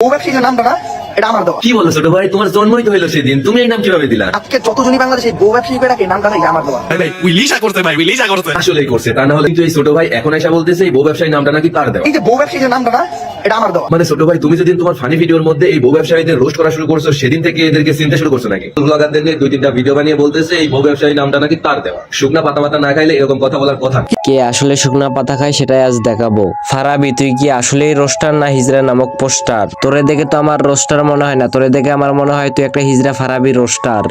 নামটা না এটা আমার দেওয়া। কি বলো ছোট ভাই? তোমার জন্মই তো হইল সেদিন। তুমি এই নাম কীভাবে দিলা? আজকে যতজনই বাংলাদেশে বউ ব্যবসায়ী করে ডাকে নামটা নাকি আমার দেওয়া। ভাই ভাই উইলিশা করতে ভাই উইলিশা করতে আসলেই করছে তা না হলে কিন্তু এই ছোট ভাই এখন এসে বলতেছে এই বউ ব্যবসায়ী নামটা নাকি তার দেওয়া। এই যে বউ ব্যবসায়ী নামটা না এটা আমার দেওয়া। মানে ছোট ভাই তুমি যেদিন তোমার ফানি ভিডিওর মধ্যে এই বউ ব্যবসায়ীদের রোস্ট করা শুরু করছ সেদিন থেকে এদেরকে চিনতে শুরু করছ নাকি? ব্লগারদের নিয়ে দুই তিনটা ভিডিও বানিয়ে বলতেছে এই বউ ব্যবসায়ী নামটা নাকি তার দেওয়া। শুকনা পাতা পাতা না খাইলে এরকম কথা বলার কথা কে আসলে শুকনা পাতা খায় সেটাই আজ দেখাবো। ফারাবি তুই কি আসলেই রোস্টার না হিজরা নামক পোস্টার? তোরে দেখে তো আমার রোস্টার মনে হয় না তোরে দেখে আমার মনে হয় তুই একটা হিজরা ফারাবি রোস্টার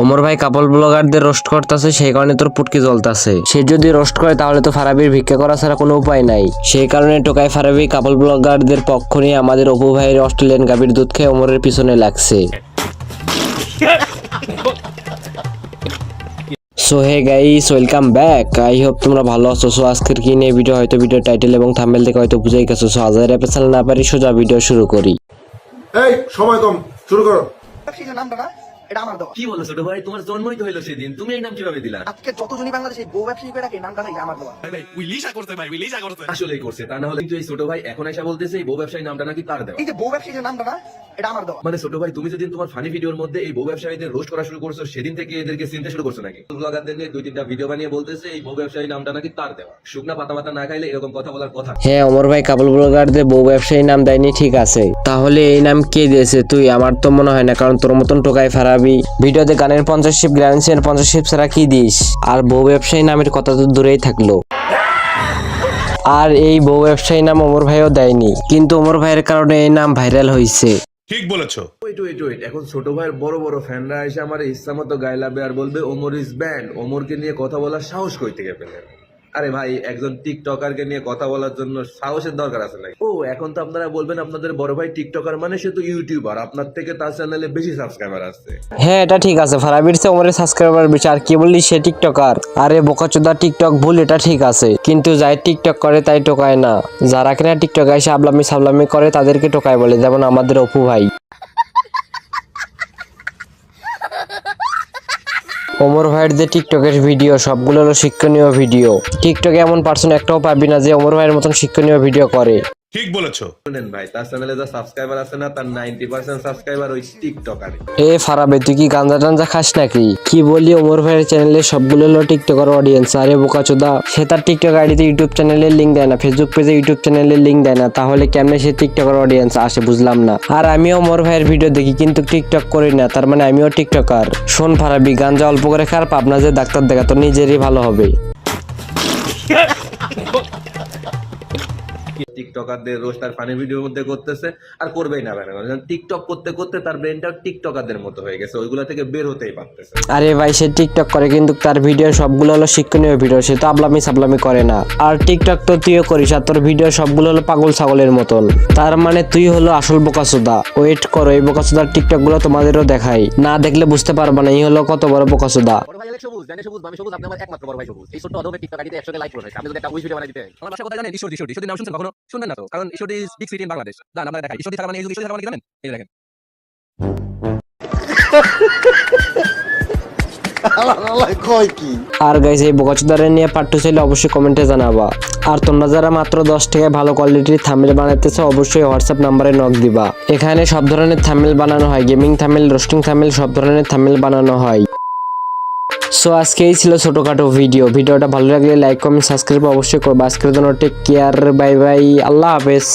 ওমর ভাই কাপল ব্লগারদের রোস্ট করতেছে সেই কারণে তোর পুটকি জ্বলতাছে। সে যদি রোস্ট করে তাহলে তো ফারাবির ভিক্ষা করা ছাড়া কোনো উপায় নাই। সেই কারণে টোকাই ফারাবি কাপল ব্লগারদের পক্ষ নিয়ে আমাদের অপু ভাইয়ের অস্ট্রেলিয়ান গাভীর দুধ খেয়ে ওমরের পিছনে লাগছে। So hey guys welcome back I hope তোমরা ভালো আছো। সো আজকের কি নিয়ে ভিডিও হয়তো ভিডিও টাইটেল এবং থাম্বনেল থেকে হয়তো বুঝাই গেছো। সো হাজার এপিসোড না পারি সোজা ভিডিও শুরু করি। এই সময় কম। শুরু করো। নামটা এটা আমার দেওয়া কি বলো ছোট ভাই তোমার জন্মই তো হলো সেদিন। তুমি এই নাম কীভাবে দিলা? আজকে যতজনই বাংলাদেশে বউ ব্যবসায়ী করে রাখে নামটা আমার দেওয়া ভাই উইলিশা করতে ভাই উইলিশা করতে আসলেই করছে। তা না হলে কিন্তু এই ছোট ভাই এখন এসে বলতেছে এই বউ ব্যবসায়ী নামটা নাকি তার দেওয়া। এই যে বউ ব্যবসায়ীর নামটা না এটা আমার দেওয়া। মানে ছোট ভাই তুমি যেদিন তোমার ফানি ভিডিওর মধ্যে এই বউ ব্যবসায়ীদের রোস্ট করা শুরু করছ সেদিন থেকে এদেরকে চিনতে শুরু করছ নাকি? ব্লগারদের নিয়ে দুই তিনটা ভিডিও বানিয়ে বলতেছে এই বউ ব্যবসায়ী নামটা নাকি তার দেওয়া। শুকনা পাতা পাতা না খাইলে এরকম কথা বলার কথা। হ্যাঁ অমর ভাই কাপল ব্লগারদের বউ ব্যবসায়ী নাম দেয়নি ঠিক আছে। তাহলে এই নাম কে দিয়েছে তুই? আমার তো মনে হয় না কারণ তোর মতন টোকাই ফারাবি। ভিডিওতে গানের পঞ্চাশ শিপ গ্রান্সিয়ান পঞ্চাশ শিপ ছাড়া কি দিস? আর বউ ব্যবসায়ী নামের কথা তো দূরেই থাকল। আর এই বউ ব্যবসায়ী নাম অমর ভাইও দেয়নি। কিন্তু অমর ভাইয়ের কারণে এই নাম ভাইরাল হয়েছে ঠিক বলেছ। ওয়েট ওয়েট ওয়েট এখন ছোট ভাইয়ের বড় বড় ফ্যানরা এসে আমার ইচ্ছা মতো গাইলাবে আর বলবে, ওমর ইজ ব্যান্ড ওমরকে নিয়ে কথা বলার সাহস কই থেকে পেলেন? আরে ভাই, একজন টিকটকারকে নিয়ে কথা বলার জন্য সাহসের দরকার আছে নাকি? ও, এখন তো আপনারা বলবেন আপনাদের বড় ভাই টিকটকার মানে সে তো ইউটিউবার আপনার থেকে তার চ্যানেলে বেশি সাবস্ক্রাইবার আসছে। হ্যাঁ এটা ঠিক আছে, ফারাবির চেয়ে ওমরের সাবস্ক্রাইবার বেশি। আর কি বললি সে টিকটকার আরে, বোকাচোদা টিকটক ভুল, এটা ঠিক আছে। কিন্তু যাই টিকটক করে, তাই টোকায় না। যারা কিনা টিকটক এসে আবলামি সাবলামি করে, তাদেরকে টোকায় বলে, যেমন আমাদের অপু ভাই। ওমর ভাইয়ের যে টিকটকের ভিডিও, সবগুলো হলো শিক্ষণীয় ভিডিও। টিকটকে এমন পার্সন একটাও পাবি না যে ওমর ভাইয়ের মতন শিক্ষণীয় ভিডিও করে। ঠিক বলেছ। শুনেন ভাই তার চ্যানেলে যা সাবস্ক্রাইবার আছে না তার নাইনটি পার্সেন্ট সাবস্ক্রাইবার ওই টিকটকারে এ ফারাবে তুই কি গাঞ্জা টাঞ্জা খাস নাকি? কি বলি ওমর ভাইয়ের চ্যানেলে সবগুলো হলো টিকটকার অডিয়েন্স আরে বোকাচোদা সে তার টিকটক আইডিতে ইউটিউব চ্যানেলের লিঙ্ক দেয় না ফেসবুক পেজে ইউটিউব চ্যানেলের লিঙ্ক দেয় না তাহলে কেমনে সে টিকটকার অডিয়েন্স আসে বুঝলাম না। আর আমিও ওমর ভাইয়ের ভিডিও দেখি কিন্তু টিকটক করি না তার মানে আমিও টিকটকার শোন ফারাবি গাঞ্জা অল্প করে খার পাবনা যে ডাক্তার দেখা তো নিজেরই ভালো হবে। টিকটকারদের রোস্ট আর ফানি ভিডিওর মধ্যে করতেছে। আর করবেই না কেন? টিকটক করতে করতে তার ব্রেনটা টিকটকারদের মতো হয়ে গেছে ওইগুলা থেকে বের হতেই পারতেছে। আরে ভাই সে টিকটক করে কিন্তু তার ভিডিও সবগুলো হলো শিক্ষণীয় ভিডিও সে তো আবলামি সাবলামি করে না। আর টিকটক তো তুইও করিস আর তোর ভিডিও সবগুলো হলো পাগল ছাগলের মতন। তার মানে তুই হলো আসল বোকাসোদা ওয়েট করো এই বোকাসোদার টিকটকগুলো তোমাদেরও দেখাই। না দেখলে বুঝতে পারবে না এই হলো কত বড় বোকাসোদা বড় সবুজ জানে সবুজ আমি সবুজ আপনি একমাত্র বড় ভাই সবুজ। এই ছোট্ট অধমের টিকটক আইডিতে একশো লাইক করে আপনি যদি একটা উইশ ভিডিও বানাই দিতে আমার কোথায় জানেন ঈশ্বরদী ঈশ্বরদী ঈশ্বরদী নাম শুনছেন কখনো শুনবেন না তো? কারণ is big city in Bangladesh আপনারা ঈশ্বরদী থাকা মানে ঈশ্বরদী থাকা মানে কি জানেন? এই দেখেন। আর গাইজ এই বোকাচোদারে নিয়ে পাঠ্য চাইলে অবশ্যই কমেন্টে জানাবা। আর তোমরা যারা মাত্র দশ থেকে ভালো কোয়ালিটির থামেল বানাইতেছো, অবশ্যই হোয়াটসঅ্যাপ নাম্বারে নক দিবা। এখানে সব ধরনের থামেল বানানো হয় গেমিং থামেল রোস্টিং থামেল সব ধরনের থামেল বানানো হয়। সো আজকেই ছিল ছোটখাটো ভিডিও ভিডিওটা ভালো লাগলে লাইক কমেন্ট সাবস্ক্রাইব অবশ্যই করব। আজকের জন্য টেক কেয়ার বাই বাই আল্লাহ হাফেজ।